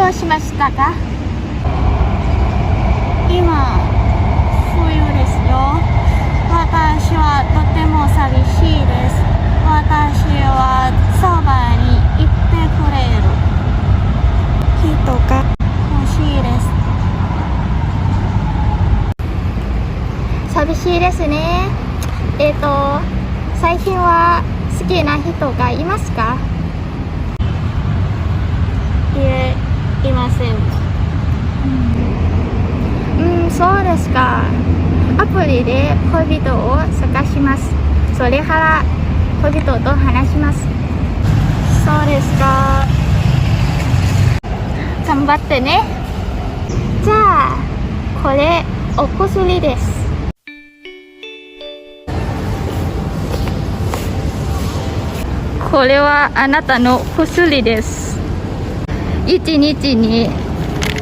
どうしましたか？今冬ですよ。私はとても寂しいです。私はそばにいてくれる。人が欲しいです。寂しいですね。えっ、と最近は好きな人がいますかいえいませんうんそうですかアプリで恋人を探します。それから恋人と話します。そうですか。頑張ってね。じゃあこれお薬です。これはあなたの薬です。1日に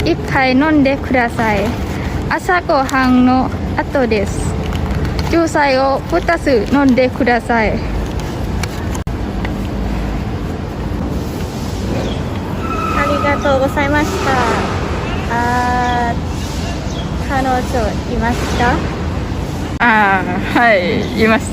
1回飲んでください朝ごはんの後です。ジューサイを2つ飲んでください。ありがとうございました。あー彼女いますか？ああはいいます